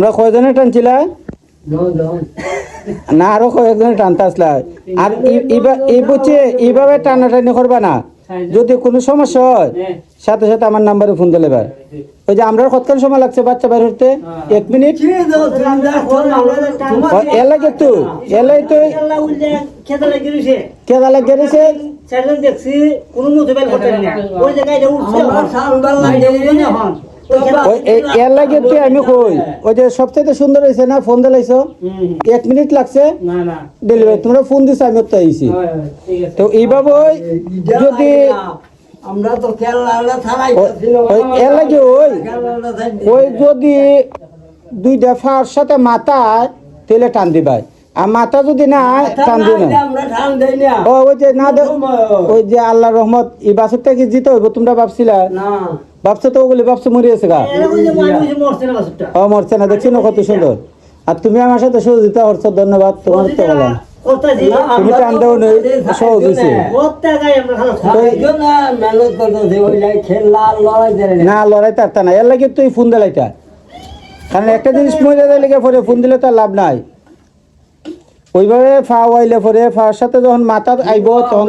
তোমরা কয়জনে টানছিলা না আরও কয়েকজনে টানতে আসলা আর এই বুঝছে এইভাবে টানাটানি করবা না। যদি কোনো সমস্যা হয় সাথে সাথে আমার নাম্বারে ফোন দিলে এবার ওই যে আমরা কতক্ষণ সময় লাগছে বাচ্চা বের হতে? এক মিনিট। এ লাগে তো এলাই তো। খেতে লাগিয়ে কেদা লাগে গেছে দেখছি কোনো মোবাইল করতে না। ওই জায়গায় এর লাগে তো আমি কই ওই যে সবচেয়ে সুন্দর হয়েছে না ফোন দিলাইছো? এক মিনিট লাগছে? না না। ডেলিভারি তোমরা ফোন দিছো আমি তো আইছি। হয়, হয়, ঠিক আছে। তো এইভাবে যদি আমরা তো ওই- ওই এর লাগে ওই ওই যদি দুইটা ফার সাথে মাথায় তেলে টান দিবাই আর মাথা যদি না টান দিই না। আমরা ঠান দেই না। ও ওই যে না দে- ওই যে আল্লাহ রহমত এই বাছরটা কি জিতে হইব তোমরা ভাবছিলা? না। ভাবছ তো ওগুলি ভাবছ মরিয়েছে গা। ও মরছে না দেখছি না কত সুন্দর। আর তুমি আমার সাথে সহযোগিতা করছ ধন্যবাদ তোমার তো বললাম তুমি টান দেও সহজ হয়েছে। না। না লড়াই তারতা না। এর লাগে তুই ফোন দিলাইতা কারণ একটা জিনিস পরে ফোন দিলে তো লাভ নাই। ওইভাবে ফা ওয়াইলে পরে ফার সাথে যখন মাথা আইব তখন